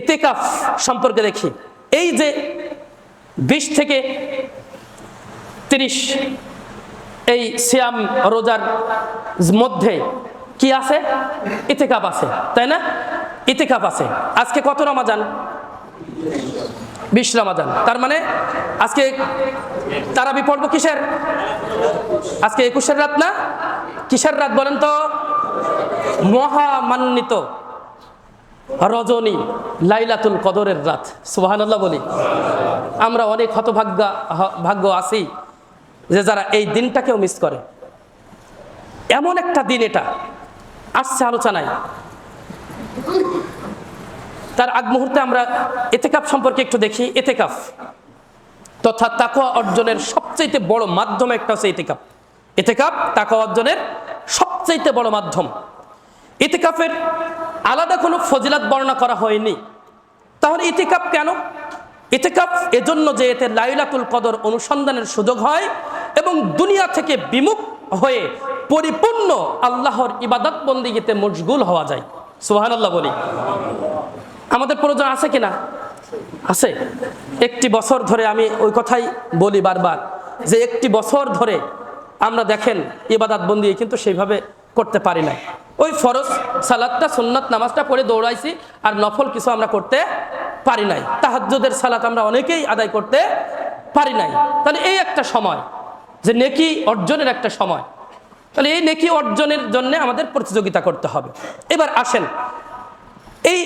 এতেকাফ সম্পর্কে দেখি। এই যে বিশ থেকে তিরিশ এই সিয়াম রোজার মধ্যে কি আছে? ইতেকাপ আছে, তাই না? ইতেকাপ আছে। আজকে কত রমাজান? বিশ রমাজান। তার মানে আজকে তারাবি পর্ব কিসের? আজকে একুশের রাত না? কিসের রাত বলেন তো? মহামান্বিত। রজনী লাইলাতুল কদরের রাত, সুবহানাল্লাহ বলি। আমরা অনেক হতভাগ্যা ভাগ্য আছি যে যারা এই দিনটাকেও মিস করে। এমন একটা দিন এটা, আসছে আলোচনায়। তার আগ মুহূর্তে আমরা এতেকাফ সম্পর্কে একটু দেখি, এতেকাফ। তথা তাকওয়া অর্জনের সবচাইতে বড় মাধ্যম একটা হচ্ছে এতেকাফ। এতেকাফ, তাকওয়া অর্জনের সবচাইতে বড় মাধ্যম। ইতিকাফের আলাদা কোনো ফজিলাত বর্ণনা করা হয়নি। তাহলে ইতিকাফ কেন? ইতিকাফ এজন্য যে এতে লাইলাতুল কদর অনুসন্ধানের সুযোগ হয় এবং দুনিয়া থেকে বিমুখ হয়ে পরিপূর্ণ আল্লাহর ইবাদত বন্দিগিতে মশগুল হওয়া যায়। সুহান আল্লাহ বলি। আমাদের প্রয়োজন আছে কিনা? আছে। একটি বছর ধরে আমি ওই কথাই বলি বারবার যে একটি বছর ধরে আমরা দেখেন ইবাদাত বন্দি, কিন্তু সেইভাবে করতে পারি না ওই ফরজ সালাদটা সুন্নাত নামাজটা পড়ে দৌড়াইছি আর নফল কিছু আমরা করতে পারি নাই। তাহাজ্জুদের সালাত আমরা অনেকেই আদায় করতে পারি নাই। তাহলে এই একটা সময়, যে নেকি অর্জনের একটা সময়। তাহলে এই নেকি অর্জনের জন্য আমাদের প্রতিযোগিতা করতে হবে। এবার আসেন, এই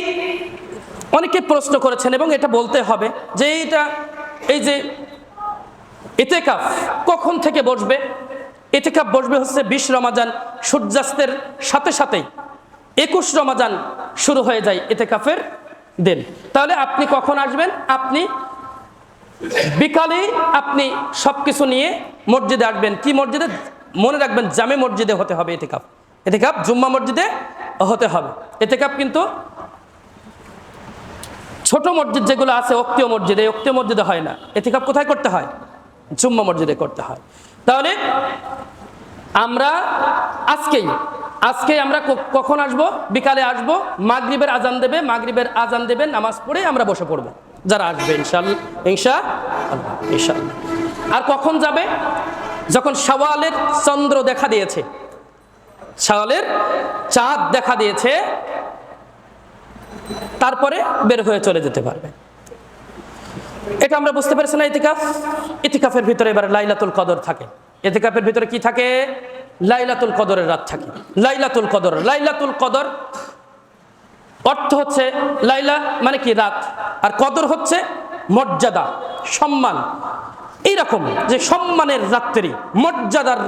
অনেকে প্রশ্ন করেছেন এবং এটা বলতে হবে যে এইটা, এই যে এতেকাফ কখন থেকে বসবে? এতেকাফ বসবে হচ্ছে বিশ রমাজান সূর্যাস্তের সাথে সাথেই। একুশ রমাজান শুরু হয়ে যায় এতেকাফের দিন। তাহলে আপনি কখন আসবেন? আপনি বিকালে আপনি সব কিছু নিয়ে মসজিদে আসবেন। কি মসজিদে? মনে রাখবেন জামে মসজিদে হতে হবে এতেকাপ। এতেকাপ জুম্মা মসজিদে হতে হবে। এতেকাপ কিন্তু ছোট মসজিদ যেগুলো আছে অক্তীয় মসজিদে অক্তীয় মসজিদে হয় না। এতেকাপ কোথায় করতে হয়? জুম্মা মসজিদে করতে হয়। তাহলে আমরা আজকেই আজকে আমরা কখন আসব? বিকালে আসব। মাগরিবের আজান দেবে মাগরিবের আজান দেবে নামাজ পড়ে আমরা বসে পড়ব। যারা আসবে ইনশাল্লাহ ইনশা আল্লাহ, আর কখন যাবে? যখন সওয়ালের চন্দ্র দেখা দিয়েছে। সওয়ালের চাঁদ দেখা দিয়েছে। তারপরে বের হয়ে চলে যেতে পারবে। এটা আমরা বুঝতে পেরেছি না ইতিকাফ। ইতিকাফের ভিতরে এবার লাইলাতুল কদর থাকে। ইতিকাফের ভিতরে কি থাকে? লাইলাতুল কদরের রাত থাকে। লাইলাতুল কদর লাইলাতুল কদর অর্থ হচ্ছে লাইলা মানে কি রাত? আর কদর হচ্ছে মর্যাদা, সম্মান। এইরকম যে সম্মানের রাত্রি, মর্যাদার